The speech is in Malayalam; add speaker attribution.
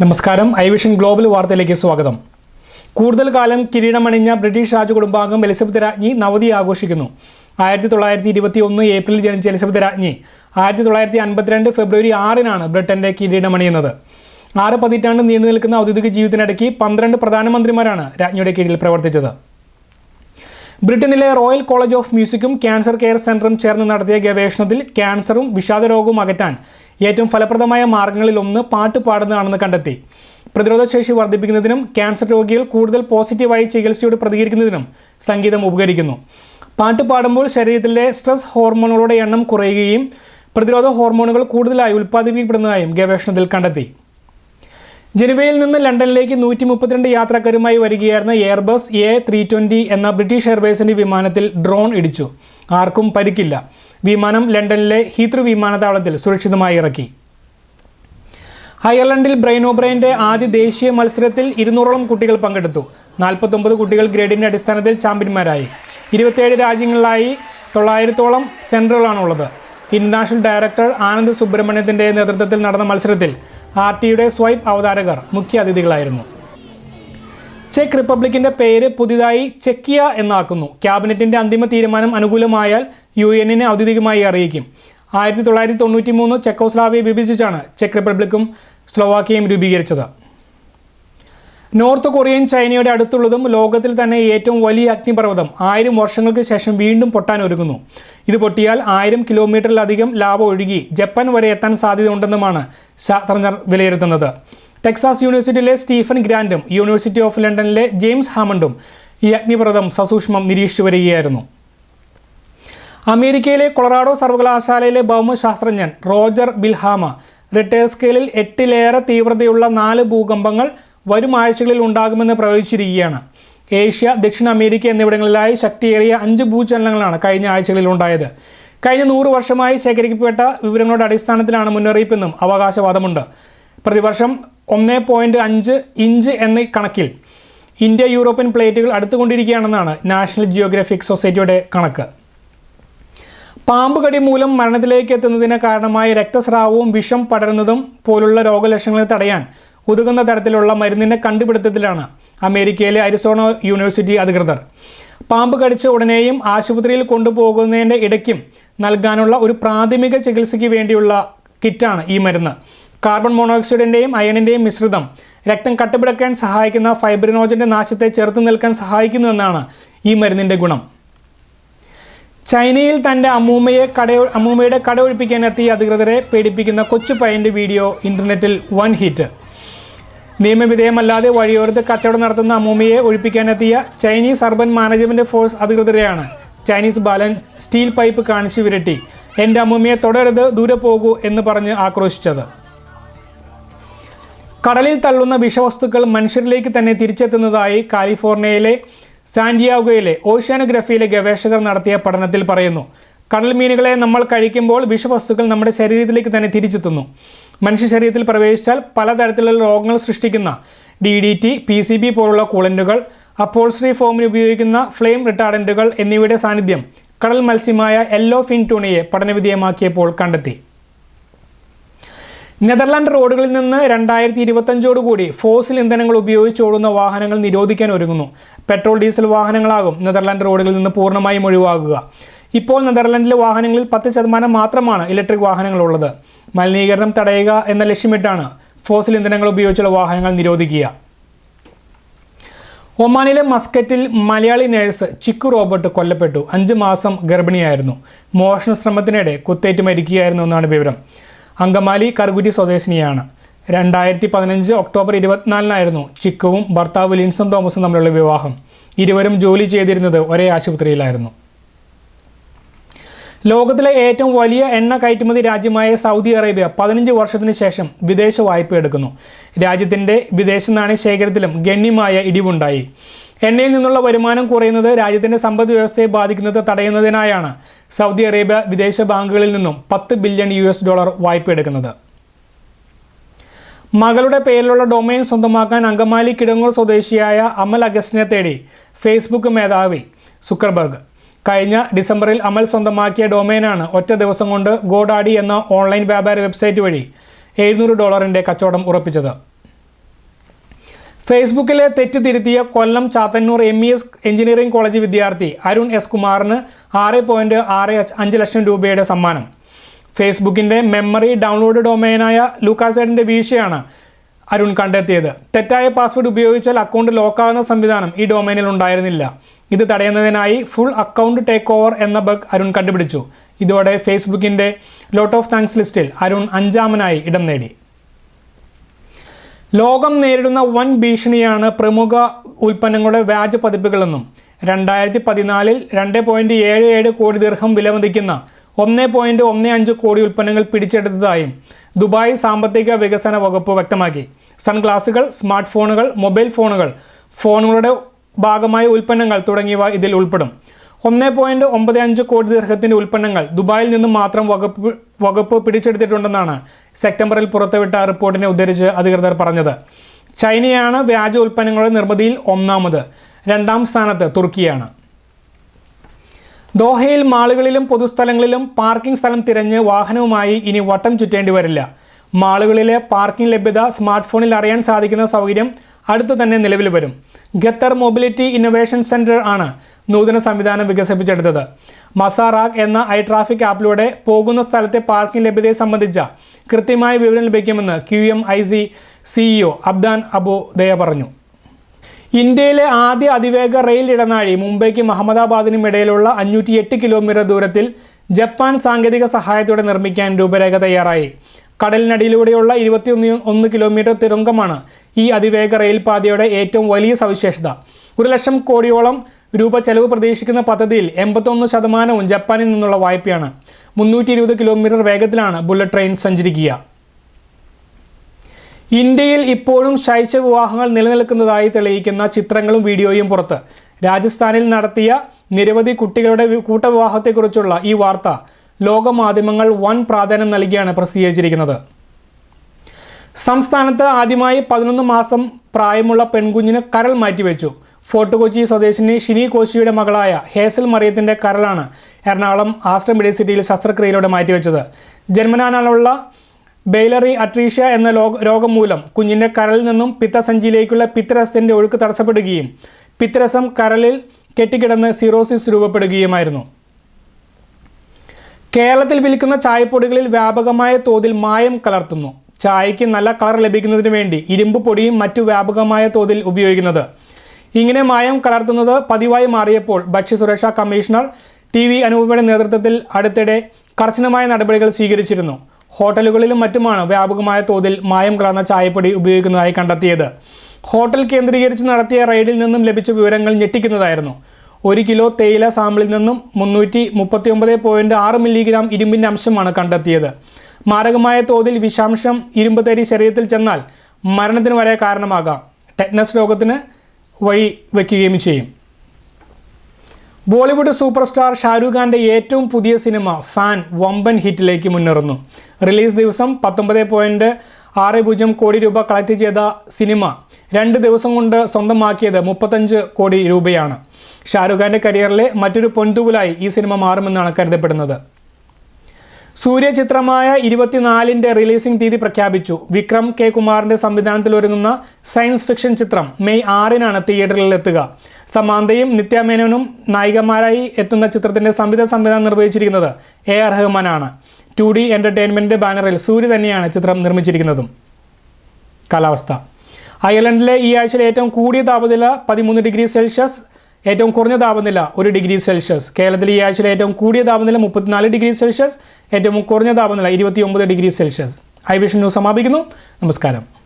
Speaker 1: നമസ്കാരം. ഐ വിഷൻ ഗ്ലോബൽ വാർത്തയിലേക്ക് സ്വാഗതം. കൂടുതൽ കാലം കിരീടമണിഞ്ഞ ബ്രിട്ടീഷ് രാജകുടുംബാംഗം എലിസബത്ത് രാജ്ഞി നവതി ആഘോഷിക്കുന്നു. ആയിരത്തി തൊള്ളായിരത്തി ഇരുപത്തി ഒന്ന് ഏപ്രിൽ ജനിച്ച എലിസബത്ത് രാജ്ഞി ആയിരത്തി തൊള്ളായിരത്തി അൻപത്തിരണ്ട് ഫെബ്രുവരി ആറിനാണ് ബ്രിട്ടന്റെ കിരീടമണിയുന്നത്. ആറ് പതിറ്റാണ്ട് നീണ്ടു നിൽക്കുന്ന ഔദ്യോഗിക ജീവിതത്തിനിടയ്ക്ക് പന്ത്രണ്ട് പ്രധാനമന്ത്രിമാരാണ് രാജ്ഞിയുടെ കീഴിൽ പ്രവർത്തിച്ചത്. ബ്രിട്ടനിലെ റോയൽ കോളേജ് ഓഫ് മ്യൂസിക്കും ക്യാൻസർ കെയർ സെന്ററും ചേർന്ന് നടത്തിയ ഗവേഷണത്തിൽ ക്യാൻസറും വിഷാദരോഗവും അകറ്റാൻ ഏറ്റവും ഫലപ്രദമായ മാർഗങ്ങളിൽ ഒന്ന് പാട്ട് പാടുന്നതാണെന്ന് കണ്ടെത്തി. പ്രതിരോധശേഷി വർദ്ധിപ്പിക്കുന്നതിനും ക്യാൻസർ രോഗികൾ കൂടുതൽ പോസിറ്റീവായി ചികിത്സയോട് പ്രതികരിക്കുന്നതിനും സംഗീതം ഉപകരിക്കുന്നു. പാട്ട് പാടുമ്പോൾ ശരീരത്തിലെ സ്ട്രെസ് ഹോർമോണുകളുടെ എണ്ണം കുറയുകയും പ്രതിരോധ ഹോർമോണുകൾ കൂടുതലായി ഉൽപ്പാദിപ്പിക്കപ്പെടുന്നതായും ഗവേഷണത്തിൽ കണ്ടെത്തി. ജനുവയിൽ നിന്ന് ലണ്ടനിലേക്ക് നൂറ്റി മുപ്പത്തിരണ്ട് യാത്രക്കാരുമായി വരികയായിരുന്ന എയർബസ് എ ത്രീ ട്വന്റി എന്ന ബ്രിട്ടീഷ് എയർവേസിന്റെ വിമാനത്തിൽ ഡ്രോൺ ഇടിച്ചു. ആർക്കും പരിക്കില്ല. വിമാനം ലണ്ടനിലെ ഹീത്രൂ വിമാനത്താവളത്തിൽ സുരക്ഷിതമായി ഇറക്കി. അയർലൻഡിൽ ബ്രെയിൻ ഓബ്രൈന്റെ ആദ്യ ദേശീയ മത്സരത്തിൽ ഇരുന്നൂറോളം കുട്ടികൾ പങ്കെടുത്തു. നാൽപ്പത്തൊമ്പത് കുട്ടികൾ ഗ്രേഡിന്റെ അടിസ്ഥാനത്തിൽ ചാമ്പ്യന്മാരായി. ഇരുപത്തിയേഴ് രാജ്യങ്ങളിലായി തൊള്ളായിരത്തോളം സെന്ററുകളാണുള്ളത് ഇന്റർനാഷണൽ ഡയറക്ടർ ആനന്ദ് സുബ്രഹ്മണ്യത്തിന്റെ നേതൃത്വത്തിൽ നടന്ന മത്സരത്തിൽ ആർ ടിയുടെ സ്വൈപ്പ് അവതാരകർ മുഖ്യ അതിഥികളായിരുന്നു ചെക്ക് റിപ്പബ്ലിക്കിന്റെ പേര് പുതിയതായി ചെക്കിയ എന്നാക്കുന്നു. ക്യാബിനറ്റിന്റെ അന്തിമ തീരുമാനം അനുകൂലമായാൽ യു എന്നിനെ ഔദ്യോഗികമായി അറിയിക്കും. ആയിരത്തി തൊള്ളായിരത്തി തൊണ്ണൂറ്റി മൂന്ന് ചെക്കോസ്ലാവിയെ വിഭജിച്ചാണ് ചെക്ക് റിപ്പബ്ലിക്കും സ്ലോവാക്കിയയും രൂപീകരിച്ചത്. നോർത്ത് കൊറിയൻ ചൈനയുടെ അടുത്തുള്ളതും ലോകത്തിൽ തന്നെ ഏറ്റവും വലിയ അഗ്നിപർവതം. ആയിരം വർഷങ്ങൾക്ക് ശേഷം വീണ്ടും പൊട്ടാൻ ഒരുങ്ങുന്നു. ഇത് പൊട്ടിയാൽ ആയിരം കിലോമീറ്ററിലധികം ലാവ ഒഴുകി ജപ്പാൻ വരെ എത്താൻ സാധ്യതയുണ്ടെന്നുമാണ് ശാസ്ത്രജ്ഞർ വിലയിരുത്തുന്നത്. ടെക്സാസ് യൂണിവേഴ്സിറ്റിയിലെ സ്റ്റീഫൻ ഗ്രാൻഡും യൂണിവേഴ്സിറ്റി ഓഫ് ലണ്ടനിലെ ജെയിംസ് ഹാമണ്ടും ഈ അഗ്നിപർവതം സസൂക്ഷ്മം നിരീക്ഷിച്ചു വരികയായിരുന്നു. അമേരിക്കയിലെ കൊളറാഡോ സർവകലാശാലയിലെ ഭൗമശാസ്ത്രജ്ഞൻ റോജർ ബിൽഹാമ റിട്ടേർ സ്കെയിലിൽ എട്ടിലേറെ തീവ്രതയുള്ള നാല് ഭൂകമ്പങ്ങൾ വരും ആഴ്ചകളിൽ ഉണ്ടാകുമെന്ന് പ്രവചിച്ചിരിക്കുകയാണ്. ഏഷ്യ ദക്ഷിണ അമേരിക്ക എന്നിവിടങ്ങളിലായി ശക്തിയേറിയ അഞ്ച് ഭൂചലനങ്ങളാണ് കഴിഞ്ഞ ആഴ്ചകളിൽ ഉണ്ടായത്. കഴിഞ്ഞ നൂറ് വർഷമായി ശേഖരിക്കപ്പെട്ട വിവരങ്ങളുടെ അടിസ്ഥാനത്തിലാണ് മുന്നറിയിപ്പെന്നും അവകാശവാദമുണ്ട്. പ്രതിവർഷം ഒന്ന് പോയിന്റ് അഞ്ച് ഇഞ്ച് എന്ന കണക്കിൽ ഇന്ത്യ യൂറോപ്യൻ പ്ലേറ്റുകൾ അടുത്തുകൊണ്ടിരിക്കുകയാണെന്നാണ് നാഷണൽ ജിയോഗ്രഫിക് സൊസൈറ്റിയുടെ കണക്ക്. പാമ്പ് കടി മൂലം മരണത്തിലേക്ക് എത്തുന്നതിന് കാരണമായ രക്തസ്രാവവും വിഷം പടരുന്നതും പോലുള്ള രോഗലക്ഷണങ്ങളെ തടയാൻ ഉതകുന്ന തരത്തിലുള്ള മരുന്നിന്റെ കണ്ടുപിടുത്തത്തിലാണ് അമേരിക്കയിലെ അരിസോണ യൂണിവേഴ്സിറ്റി അധികൃതർ. പാമ്പ് കടിച്ച ഉടനെയും ആശുപത്രിയിൽ കൊണ്ടുപോകുന്നതിന്റെ ഇടയ്ക്കും നൽകാനുള്ള ഒരു പ്രാഥമിക ചികിത്സയ്ക്ക് വേണ്ടിയുള്ള കിറ്റാണ് ഈ മരുന്ന്. കാർബൺ മോണോക്സൈഡിന്റെയും അയണിന്റെയും മിശ്രിതം രക്തം കട്ടപിടക്കാൻ സഹായിക്കുന്ന ഫൈബ്രിനോജന്റെ നാശത്തെ ചെറുത്ത് നിൽക്കാൻ സഹായിക്കുന്നു എന്നാണ് ഈ മരുന്നിന്റെ ഗുണം. ചൈനയിൽ തന്റെ അമ്മൂമ്മയെ കട അമ്മൂമ്മയുടെ കട ഒഴിപ്പിക്കാനെത്തിയ അധികൃതരെ പേടിപ്പിക്കുന്ന കൊച്ചു പയ്യന്റെ വീഡിയോ ഇന്റർനെറ്റിൽ വൺ ഹിറ്റ്. നിയമവിധേയമല്ലാതെ വഴിയോരത്ത് കച്ചവടം നടത്തുന്ന അമ്മൂമ്മയെ ഒഴിപ്പിക്കാനെത്തിയ ചൈനീസ് അർബൻ മാനേജ്മെന്റ് ഫോഴ്സ് അധികൃതരെയാണ് ചൈനീസ് ബാലൻ സ്റ്റീൽ പൈപ്പ് കാണിച്ചു വിരട്ടി. എന്റെ അമ്മൂമ്മയെ തുടരുത് ദൂരെ പോകൂ എന്ന് പറഞ്ഞ് ആക്രോശിച്ചത്. കടലിൽ തള്ളുന്ന വിഷവസ്തുക്കൾ മനുഷ്യരിലേക്ക് തന്നെ തിരിച്ചെത്തുന്നതായി കാലിഫോർണിയയിലെ സാന്റിയാഗോയിലെ ഓഷ്യാനോഗ്രഫിയിലെ ഗവേഷകർ നടത്തിയ പഠനത്തിൽ പറയുന്നു. കടൽ മീനുകളെ നമ്മൾ കഴിക്കുമ്പോൾ വിഷവസ്തുക്കൾ നമ്മുടെ ശരീരത്തിലേക്ക് തന്നെ തിരിച്ചെത്തുന്നു. മനുഷ്യ ശരീരത്തിൽ പ്രവേശിച്ചാൽ പലതരത്തിലുള്ള രോഗങ്ങൾ സൃഷ്ടിക്കുന്ന D D T P C B പോലുള്ള കൂളന്റുകൾ അപ്പോൾസ്ട്രി ഫോമിന് ഉപയോഗിക്കുന്ന ഫ്ലെയിം റിട്ടാർഡന്റുകൾ എന്നിവയുടെ സാന്നിധ്യം കടൽ മത്സ്യമായ എല്ലോ ഫിൻ ടൂണിയെ പഠനവിധേയമാക്കിയപ്പോൾ കണ്ടെത്തി. നെതർലാൻഡ് റോഡുകളിൽ നിന്ന് രണ്ടായിരത്തി ഇരുപത്തഞ്ചോടുകൂടി ഫോസിൽ ഇന്ധനങ്ങൾ ഉപയോഗിച്ച് ഓടുന്ന വാഹനങ്ങൾ നിരോധിക്കാൻ ഒരുങ്ങുന്നു. പെട്രോൾ ഡീസൽ വാഹനങ്ങളാകും നെതർലാൻഡ് റോഡുകളിൽ നിന്ന് പൂർണമായും ഒഴിവാകുക. ഇപ്പോൾ നെതർലാൻഡിലെ വാഹനങ്ങളിൽ പത്ത് ശതമാനം മാത്രമാണ് ഇലക്ട്രിക് വാഹനങ്ങളുള്ളത്. മലിനീകരണം തടയുക എന്ന ലക്ഷ്യമിട്ടാണ് ഫോസിൽ ഇന്ധനങ്ങൾ ഉപയോഗിച്ചുള്ള വാഹനങ്ങൾ നിരോധിക്കുക. ഒമാനിലെ മസ്കറ്റിൽ മലയാളി നേഴ്സ് ചിക്കു റോബർട്ട് കൊല്ലപ്പെട്ടു. അഞ്ച് മാസം ഗർഭിണിയായിരുന്നു. മോഷണ ശ്രമത്തിനിടെ കുത്തേറ്റ് മരിക്കുകയായിരുന്നു എന്നാണ് വിവരം. അങ്കമാലി കറുകുറ്റി സ്വദേശിനിയാണ്. രണ്ടായിരത്തി പതിനഞ്ച് ഒക്ടോബർ ഇരുപത്തിനാലിനായിരുന്നു ചിക്കുവും ഭർത്താവ് ലിൻസൺ തോമസും തമ്മിലുള്ള വിവാഹം. ഇരുവരും ജോലി ചെയ്തിരുന്നത് ഒരേ ആശുപത്രിയിലായിരുന്നു. ലോകത്തിലെ ഏറ്റവും വലിയ എണ്ണ കയറ്റുമതി രാജ്യമായ സൗദി അറേബ്യ പതിനഞ്ച് വർഷത്തിന് ശേഷം വിദേശ വായ്പ എടുക്കുന്നു. രാജ്യത്തിന്റെ വിദേശ നാണയ ശേഖരത്തിലും ഗണ്യമായ ഇടിവുണ്ടായി. എണ്ണയിൽ നിന്നുള്ള വരുമാനം കുറയുന്നത് രാജ്യത്തിന്റെ സമ്പദ് വ്യവസ്ഥയെ ബാധിക്കുന്നത് തടയുന്നതിനായാണ്. സൗദി അറേബ്യ വിദേശ ബാങ്കുകളിൽ നിന്നും പത്ത് ബില്യൺ യു എസ് ഡോളർ വായ്പ എടുക്കുന്നത്. മകളുടെ പേരിലുള്ള ഡൊമൈൻ സ്വന്തമാക്കാൻ അങ്കമാലി കിടങ്ങൂർ സ്വദേശിയായ അമൽ അഗസ്റ്റിനെ തേടി ഫേസ്ബുക്ക് മേധാവി സുക്കർബർഗ്. കഴിഞ്ഞ ഡിസംബറിൽ അമൽ സ്വന്തമാക്കിയ ഡൊമൈനാണ് ഒറ്റ ദിവസം കൊണ്ട് ഗോഡാഡി എന്ന ഓൺലൈൻ വ്യാപാര വെബ്സൈറ്റ് വഴി എഴുന്നൂറ് ഡോളറിന്റെ കച്ചവടം ഉറപ്പിച്ചത്. ഫേസ്ബുക്കിലെ തെറ്റ് തിരുത്തിയ Kollam Chathannoor M E S engineering college വിദ്യാർത്ഥി അരുൺ എസ് കുമാറിന് ആറ് പോയിന്റ് ആറ് അഞ്ച് ലക്ഷം രൂപയുടെ സമ്മാനം. ഫേസ്ബുക്കിന്റെ മെമ്മറി ഡൗൺലോഡ് ഡൊമൈനായ ലൂക്കാസൈഡിന്റെ വീഴ്ചയാണ് അരുൺ കണ്ടെത്തിയത്. തെറ്റായ പാസ്വേഡ് ഉപയോഗിച്ചാൽ അക്കൗണ്ട് ലോക്കാകുന്ന സംവിധാനം ഈ ഡൊമൈനിൽ ഉണ്ടായിരുന്നില്ല. ഇത് തടയുന്നതിനായി ഫുൾ അക്കൗണ്ട് ടേക്ക് ഓവർ എന്ന ബഗ് അരുൺ കണ്ടുപിടിച്ചു. ഇതോടെ ഫേസ്ബുക്കിന്റെ ലോട്ട് ഓഫ് താങ്ക്സ് ലിസ്റ്റിൽ അരുൺ അഞ്ചാമനായി ഇടം നേടി. ലോകം നേരിടുന്ന വൻ ഭീഷണിയാണ് പ്രമുഖ ഉൽപ്പന്നങ്ങളുടെ വ്യാജ പതിപ്പുകളെന്നും രണ്ടായിരത്തി പതിനാലിൽ രണ്ട് പോയിന്റ് ഏഴ് ഏഴ് കോടി ദീർഘം വിലമതിക്കുന്ന ഒന്ന് പോയിന്റ് ഒന്ന് അഞ്ച് കോടി ഉൽപ്പന്നങ്ങൾ പിടിച്ചെടുത്തതായും ദുബായ് സാമ്പത്തിക വികസന വകുപ്പ് വ്യക്തമാക്കി. സൺഗ്ലാസുകൾ സ്മാർട്ട് ഫോണുകൾ മൊബൈൽ ഫോണുകൾ ഫോണുകളുടെ ഭാഗമായ ഉൽപ്പന്നങ്ങൾ തുടങ്ങിയവ ഇതിൽ ഉൾപ്പെടും. ഒന്ന് പോയിന്റ് ഒമ്പത് അഞ്ച് കോടി ദീർഘത്തിന്റെ ഉൽപ്പന്നങ്ങൾ ദുബായിൽ നിന്ന് മാത്രം വകുപ്പ് വകുപ്പ് പിടിച്ചെടുത്തിട്ടുണ്ടെന്നാണ് സെപ്റ്റംബറിൽ പുറത്തുവിട്ട റിപ്പോർട്ടിനെ ഉദ്ധരിച്ച് അധികൃതർ പറഞ്ഞത്. ചൈനയാണ് വ്യാജ ഉൽപ്പന്നങ്ങളുടെ നിർമ്മിതിയിൽ ഒന്നാമത്. രണ്ടാം സ്ഥാനത്ത് തുർക്കിയാണ്. ദോഹയിൽ മാളുകളിലും പൊതുസ്ഥലങ്ങളിലും പാർക്കിംഗ് സ്ഥലം തിരഞ്ഞ് വാഹനവുമായി ഇനി വട്ടം ചുറ്റേണ്ടി വരില്ല. മാളുകളിലെ പാർക്കിംഗ് ലഭ്യത സ്മാർട്ട് ഫോണിൽ അറിയാൻ സാധിക്കുന്ന സൗകര്യം അടുത്തു തന്നെ നിലവിൽ വരും. ഖത്തർ മൊബിലിറ്റി ഇന്നൊവേഷൻ സെന്റർ ആണ് നൂതന സംവിധാനം വികസിപ്പിച്ചെടുത്തത്. മസാറാഗ് എന്ന ഐ ട്രാഫിക് ആപ്പിലൂടെ പോകുന്ന സ്ഥലത്തെ പാർക്കിംഗ് ലഭ്യതയെ സംബന്ധിച്ച കൃത്യമായ വിവരം ലഭിക്കുമെന്ന് Q M I C CEO Abdan Abu Daya പറഞ്ഞു. ഇന്ത്യയിലെ ആദ്യ അതിവേഗ റെയിൽ ഇടനാഴി മുംബൈക്കും അഹമ്മദാബാദിനും ഇടയിലുള്ള അഞ്ഞൂറ്റി എട്ട് കിലോമീറ്റർ ദൂരത്തിൽ ജപ്പാൻ സാങ്കേതിക സഹായത്തോടെ നിർമ്മിക്കാൻ രൂപരേഖ തയ്യാറായി. കടലിനടിയിലൂടെയുള്ള ഇരുപത്തിയൊന്ന് ഒന്ന് കിലോമീറ്റർ തുരങ്കമാണ് ഈ അതിവേഗ റെയിൽ പാതയുടെ ഏറ്റവും വലിയ സവിശേഷത. ഒരു ലക്ഷം കോടിയോളം രൂപ ചെലവ് പ്രതീക്ഷിക്കുന്ന പദ്ധതിയിൽ എൺപത്തൊന്ന് ശതമാനവും ജപ്പാനിൽ നിന്നുള്ള വായ്പയാണ്. മുന്നൂറ്റി ഇരുപത് കിലോമീറ്റർ വേഗത്തിലാണ് ബുള്ളറ്റ് ട്രെയിൻ സഞ്ചരിക്കുക. ഇന്ത്യയിൽ ഇപ്പോഴും ശൈശ വിവാഹങ്ങൾ നിലനിൽക്കുന്നതായി തെളിയിക്കുന്ന ചിത്രങ്ങളും വീഡിയോയും പുറത്ത്. രാജസ്ഥാനിൽ നടത്തിയ നിരവധി കുട്ടികളുടെ കൂട്ടവിവാഹത്തെക്കുറിച്ചുള്ള ഈ വാർത്ത ലോകമാധ്യമങ്ങൾ വൻ പ്രാധാന്യം നൽകിയാണ് പ്രസിദ്ധീകരിച്ചിരിക്കുന്നത്. സംസ്ഥാനത്ത് ആദ്യമായി പതിനൊന്ന് മാസം പ്രായമുള്ള പെൺകുഞ്ഞിന് കരൾ മാറ്റിവെച്ചു. ഫോർട്ട് കൊച്ചി സ്വദേശിനി ഷിനി കോശിയുടെ മകളായ ഹേസൽ മറിയത്തിന്റെ കരളാണ് എറണാകുളം ആസ്റ്റർ മെഡിസിറ്റിയിൽ ശസ്ത്രക്രിയയിലൂടെ മാറ്റിവെച്ചത്. ജന്മനാനുള്ള ബെയ്ലറി അട്രീഷ്യ എന്ന രോഗം മൂലം കുഞ്ഞിന്റെ കരളിൽ നിന്നും പിത്തസഞ്ചിയിലേക്കുള്ള പിത്തരസത്തിന്റെ ഒഴുക്ക് തടസ്സപ്പെടുകയും പിത്തരസം കരളിൽ കെട്ടിക്കിടന്ന് സിറോസിസ് രൂപപ്പെടുകയുമായിരുന്നു. കേരളത്തിൽ വിൽക്കുന്ന ചായപ്പൊടികളിൽ വ്യാപകമായ തോതിൽ മായം കലർത്തുന്നു. ചായയ്ക്ക് നല്ല കളർ ലഭിക്കുന്നതിന് വേണ്ടി ഇരുമ്പ് പൊടിയും മറ്റു വ്യാപകമായ തോതിൽ ഉപയോഗിക്കുന്നത് ഇങ്ങനെ മായം കലർത്തുന്നത് പതിവായി മാറിയപ്പോൾ ഭക്ഷ്യസുരക്ഷാ കമ്മീഷണർ ടി വി അനൂപയുടെ നേതൃത്വത്തിൽ അടുത്തിടെ കർശനമായ നടപടികൾ സ്വീകരിച്ചിരുന്നു. ഹോട്ടലുകളിലും മറ്റുമാണ് വ്യാപകമായ തോതിൽ മായം കലർന്ന ചായപ്പൊടി ഉപയോഗിക്കുന്നതായി കണ്ടെത്തിയത്. ഹോട്ടൽ കേന്ദ്രീകരിച്ച് നടത്തിയ റെയ്ഡിൽ നിന്നും ലഭിച്ച വിവരങ്ങൾ ഞെട്ടിക്കുന്നതായിരുന്നു. ഒരു കിലോ തേയില സാമ്പിളിൽ നിന്നും മുന്നൂറ്റി മുപ്പത്തി ഒമ്പത് പോയിന്റ് ആറ് മില്ലിഗ്രാം ഇരുമ്പിന്റെ അംശമാണ് കണ്ടെത്തിയത്. മാരകമായ തോതിൽ വിഷാംശം ഇരുമ്പ് തരി ശരീരത്തിൽ ചെന്നാൽ മരണത്തിന് വരെ കാരണമാകാം. ടെറ്റ്നസ് രോഗത്തിന് വഴി വയ്ക്കുകയും ചെയ്യും. ബോളിവുഡ് സൂപ്പർ സ്റ്റാർ ഷാരൂഖ് ഖാന്റെ ഏറ്റവും പുതിയ സിനിമ ഫാൻ വമ്പൻ ഹിറ്റിലേക്ക് മുന്നേറുന്നു. റിലീസ് ദിവസം പത്തൊമ്പത് പോയിന്റ് ആറ് പൂജ്യം കോടി രൂപ കളക്ട് ചെയ്ത സിനിമ രണ്ട് ദിവസം കൊണ്ട് സ്വന്തമാക്കിയത് മുപ്പത്തഞ്ച് കോടി രൂപയാണ്. ഷാരൂഖ് ഖാന്റെ കരിയറിലെ മറ്റൊരു പൊൻതൂവലായി ഈ സിനിമ മാറുമെന്നാണ് കരുതപ്പെടുന്നത്. സൂര്യ ചിത്രമായ ഇരുപത്തിനാലിന്റെ റിലീസിംഗ് തീയതി പ്രഖ്യാപിച്ചു. വിക്രം കെ. കുമാറിന്റെ സംവിധാനത്തിൽ ഒരുങ്ങുന്ന സയൻസ് ഫിക്ഷൻ ചിത്രം മെയ് ആറിനാണ് തിയേറ്ററിൽ എത്തുക. സമാന്തയും നിത്യാമേനോനും നായികമാരായി എത്തുന്ന ചിത്രത്തിന്റെ സംവിധാന സംവിധാനം നിർവഹിച്ചിരിക്കുന്നത് എ. ആർ. റഹ്മാനാണ്. ടു ഡി എന്റർടൈൻമെന്റ് ബാനറിൽ സൂര്യ തന്നെയാണ് ചിത്രം നിർമ്മിച്ചിരിക്കുന്നതും. കാലാവസ്ഥ. അയർലൻഡിലെ ഈ ആഴ്ചയിലെ ഏറ്റവും കൂടിയ താപനില പതിമൂന്ന് ഡിഗ്രി സെൽഷ്യസ് ഏറ്റവും കുറഞ്ഞ താപനില ഒരു ഡിഗ്രി സെൽഷ്യസ്. കേരളത്തിൽ ഈ ആഴ്ചയിലെ ഏറ്റവും കൂടിയ താപനില മുപ്പത്തിനാല് ഡിഗ്രി സെൽഷ്യസ്. ഏറ്റവും കുറഞ്ഞ താപനില ഇരുപത്തി degree Celsius. I vision news സമാപിക്കുന്നു. നമസ്കാരം.